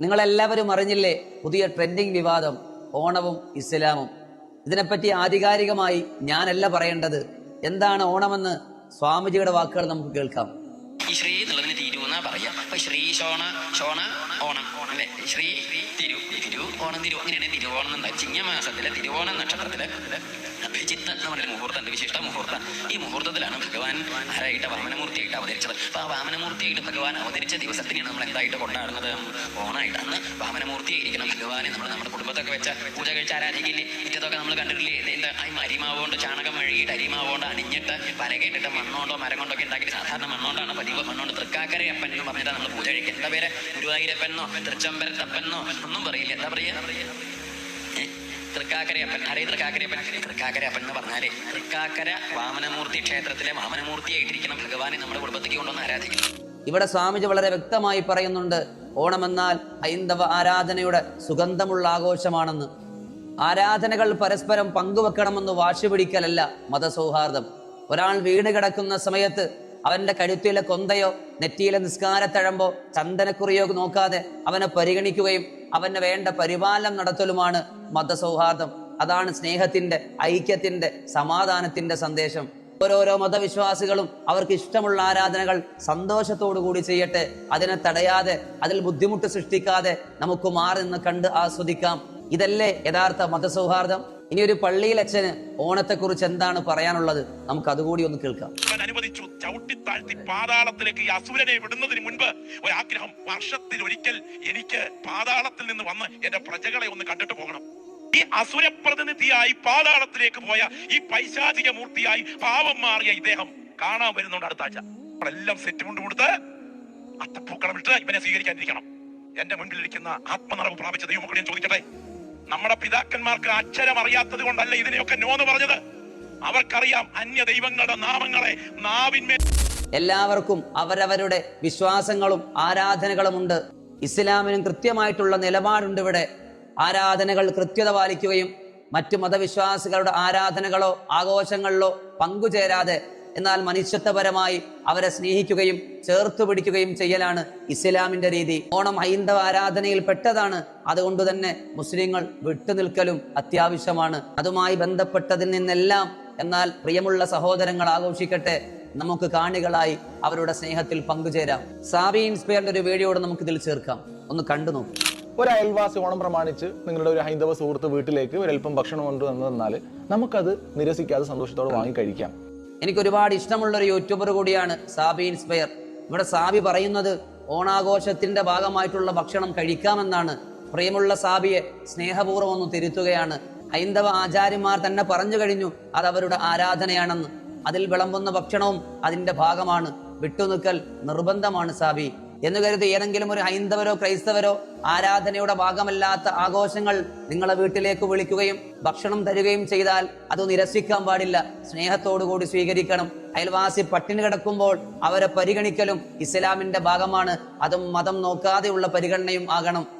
നിങ്ങളെല്ലാവരും അറിഞ്ഞില്ലേ പുതിയ ട്രെൻഡിങ് വിവാദം ഓണവും ഇസ്ലാമും. ഇതിനെപ്പറ്റി ആധികാരികമായി ഞാനല്ല പറയേണ്ടത്. എന്താണ് ഓണമെന്ന് സ്വാമിജിയുടെ വാക്കുകൾ നമുക്ക് കേൾക്കാം. ശ്രീ എന്നുള്ളതിന് തിരു എന്നാ പറയാ. ശ്രീ ശോണ ശോണ ഓണം അല്ലെ? ശ്രീ തിരു തിരു ഓണം തിരു. അങ്ങനെയാണ് തിരുവോണം ചിങ്ങമാസത്തിലെ തിരുവോണം നക്ഷത്രത്തിലെ. അഭിജിത്ത് എന്ന് പറയുന്ന മുഹൂർത്തം വിശിഷ്ട മുഹൂർത്തം? ഈ മുഹൂർത്തത്തിലാണ് ഭഗവാൻ ആരായിട്ട് വാമനമൂർത്തിയായിട്ട് അവതരിച്ചത്. അപ്പൊ ആ വാമനമൂർത്തിയായിട്ട് ഭഗവാൻ അവതരിച്ച ദിവസത്തിനെയാണ് നമ്മൾ എന്തായിട്ട് കൊണ്ടാടുന്നത്? ഓണായിട്ട്. അന്ന് വാമനമൂർത്തിയായിരിക്കണം ഭഗവാനെ. നമ്മൾ നമ്മുടെ കുടുംബത്തൊക്കെ വെച്ച പൂജ കഴിച്ച് ആരാധിക്കില്ലേ ഇറ്റത്തൊക്കെ നമ്മൾ കണ്ടിട്ടില്ലേ? എന്താ? അരിമാവുകൊണ്ട് ചാണകം മെഴുകിയിട്ട് അരിമാവുകൊണ്ട് അണിഞ്ഞിട്ട് വരകേട്ടിട്ട് മണ്ണുകൊണ്ടോ മരം കൊണ്ടൊക്കെ ഉണ്ടാക്കി സാധാരണ മണ്ണുകൊണ്ടാണ് പതിവ്. മണ്ണുകൊണ്ട് തൃക്കാക്കരയപ്പൻ എന്ന് പറഞ്ഞിട്ട് നമ്മൾ പൂജ കഴിക്കുക. എന്താ പേര്? ഗുരുവായൂരപ്പനോ തൃച്ചമ്പരത്തപ്പനോ ഒന്നും പറയില്ല. എന്താ പറയാ ഏ? തൃക്കാക്കരയപ്പൻ. ഹരേ തൃക്കാക്കരയപ്പൻ. തൃക്കാക്കരയപ്പൻ എന്ന് പറഞ്ഞാലേ തൃക്കാക്കര വാമനമൂർത്തി ക്ഷേത്രത്തിലെ വാമനമൂർത്തിയായിട്ടിരിക്കണം ഭഗവാനെ നമ്മുടെ കുടുംബത്തേക്ക് കൊണ്ടുവന്ന് ആരാധിക്കണം ഇവിടെ സ്വാമിജി വളരെ വ്യക്തമായി പറയുന്നുണ്ട് ഓണമെന്നാൽ ഹൈന്ദവ ആരാധനയുടെ സുഗന്ധമുള്ള ആഘോഷമാണെന്ന്. ആരാധനകൾ പരസ്പരം പങ്കുവെക്കണമെന്ന് വാശി പിടിക്കലല്ല മതസൗഹാർദ്ദം. ഒരാൾ വീണ് കിടക്കുന്ന സമയത്ത് അവന്റെ കഴുത്തിലെ കൊന്തയോ നെറ്റിയിലെ നിസ്കാരത്തഴമ്പോ ചന്ദനക്കുറിയോ നോക്കാതെ അവനെ പരിഗണിക്കുകയും അവന് വേണ്ട പരിപാലനം നടത്തലുമാണ് മതസൗഹാർദ്ദം. അതാണ് സ്നേഹത്തിന്റെ ഐക്യത്തിന്റെ സമാധാനത്തിന്റെ സന്ദേശം. ഓരോരോ മതവിശ്വാസികളും അവർക്ക് ഇഷ്ടമുള്ള ആരാധനകൾ സന്തോഷത്തോടു കൂടി ചെയ്യട്ടെ. അതിനെ തടയാതെ അതിൽ ബുദ്ധിമുട്ട് സൃഷ്ടിക്കാതെ നമുക്ക് മാറി നിന്ന് കണ്ട് ആസ്വദിക്കാം. ഇതല്ലേ യഥാർത്ഥ മതസൗഹാർദ്ദം? ഇനി ഒരു പള്ളിയിൽ അച്ഛന് ഓണത്തെക്കുറിച്ച് എന്താണ് പറയാനുള്ളത്? നമുക്ക് അതുകൂടി ഒന്ന് കേൾക്കാം. അനുവദിച്ചു. ചവിട്ടി താഴ്ത്തി പാതാളത്തിലേക്ക് ഈ അസുരനെ വിടുന്നതിന് മുൻപ് ഒരാഗ്രഹം. വർഷത്തിൽ ഒരിക്കൽ എനിക്ക് പാതാളത്തിൽ നിന്ന് വന്ന് എന്റെ പ്രജകളെ ഒന്ന് കണ്ടിട്ട് പോകണം. ഈ അസുര പ്രതിനിധിയായി പാതാളത്തിലേക്ക് പോയ ഈ പൈശാചിക മൂർത്തിയായി പാവം മാറിയ ഇദ്ദേഹം കാണാൻ വരുന്നുണ്ട് അടുത്ത ആഴ്ച. എല്ലാം സെറ്റ് കൊണ്ട് കൊടുത്ത് അത്തപ്പൂക്കളം ഇട്ട് ഇവനെ സ്വീകരിക്കാനിരിക്കണം. എന്റെ മുൻപിൽ ഇരിക്കുന്ന ആത്മനിറവ് പ്രാപിച്ച ദൈവമക്കളെ ചോദിക്കട്ടെ? നമ്മുടെ പിതാക്കന്മാർക്ക് അക്ഷരം അറിയാത്തത് കൊണ്ടല്ല ഇതിനെയൊക്കെ നോന്ന് പറഞ്ഞത്. അവർക്കറിയാം അന്യ ദൈവങ്ങളുടെ നാമങ്ങളെ നാവിന്മേ എല്ലാവർക്കും അവരവരുടെ വിശ്വാസങ്ങളും ആരാധനകളുമുണ്ട് ഇസ്ലാമിനും കൃത്യമായിട്ടുള്ള നിലപാടുണ്ട് ഇവിടെ. ആരാധനകൾ കൃത്യത പാലിക്കുകയും മറ്റു മതവിശ്വാസികളുടെ ആരാധനകളോ ആഘോഷങ്ങളിലോ പങ്കുചേരാതെ എന്നാൽ മനുഷ്യത്വപരമായി അവരെ സ്നേഹിക്കുകയും ചേർത്തു പിടിക്കുകയും ചെയ്യലാണ് ഇസ്ലാമിന്റെ രീതി. ഓണം ഹൈന്ദവ ആരാധനയിൽ പെട്ടതാണ്. അതുകൊണ്ട് തന്നെ മുസ്ലിങ്ങൾ വിട്ടുനിൽക്കലും അത്യാവശ്യമാണ്. അതുമായി ബന്ധപ്പെട്ടതിൽ നിന്നെല്ലാം എന്നാൽ പ്രിയമുള്ള സഹോദരങ്ങൾ ആഘോഷിക്കട്ടെ. നമുക്ക് കാണികളായി അവരുടെ സ്നേഹത്തിൽ പങ്കുചേരാം. സാബി ഇൻസ്പയറിന്റെ ഒരു വീഡിയോട് നമുക്ക് ഇതിൽ ചേർക്കാം. ഒന്ന് കണ്ടു നോക്കാം. ഒരു അയൽവാസി ഓണം പ്രമാണിച്ച് നിങ്ങളുടെ ഒരു ഹൈന്ദവ സുഹൃത്ത് വീട്ടിലേക്ക് ഒരല്പം ഭക്ഷണം കൊണ്ടുവന്നു തന്നാൽ നമുക്കത് നിരസിക്കാതെ സന്തോഷത്തോടെ വാങ്ങി കഴിക്കാം. എനിക്ക് ഒരുപാട് ഇഷ്ടമുള്ള ഒരു യൂട്യൂബർ കൂടിയാണ് സാബി ഇൻസ്പയർ. ഇവിടെ സാബി പറയുന്നത് ഓണാഘോഷത്തിന്റെ ഭാഗമായിട്ടുള്ള ഭക്ഷണം കഴിക്കാമെന്നാണ്. പ്രിയമുള്ള സാബിയെ സ്നേഹപൂർവം ഒന്ന് തിരുത്തുകയാണ്. ഹൈന്ദവ ആചാര്യന്മാർ തന്നെ പറഞ്ഞു കഴിഞ്ഞു അത് അവരുടെ ആരാധനയാണെന്ന്. അതിൽ വിളമ്പുന്ന ഭക്ഷണവും അതിന്റെ ഭാഗമാണ്. വിട്ടുനിൽക്കൽ നിർബന്ധമാണ് സാബി. എന്ന് കരുതി ഏതെങ്കിലും ഒരു ഹൈന്ദവരോ ക്രൈസ്തവരോ ആരാധനയുടെ ഭാഗമല്ലാത്ത ആഘോഷങ്ങൾ നിങ്ങളെ വീട്ടിലേക്ക് വിളിക്കുകയും ഭക്ഷണം തരുകയും ചെയ്താൽ അത് നിരസിക്കാൻ പാടില്ല. സ്നേഹത്തോടു കൂടി സ്വീകരിക്കണം. അയൽവാസി പട്ടിണി കിടക്കുമ്പോൾ അവരെ പരിഗണിക്കലും ഇസ്ലാമിന്റെ ഭാഗമാണ്. അതും മതം നോക്കാതെയുള്ള പരിഗണനയും ആകണം.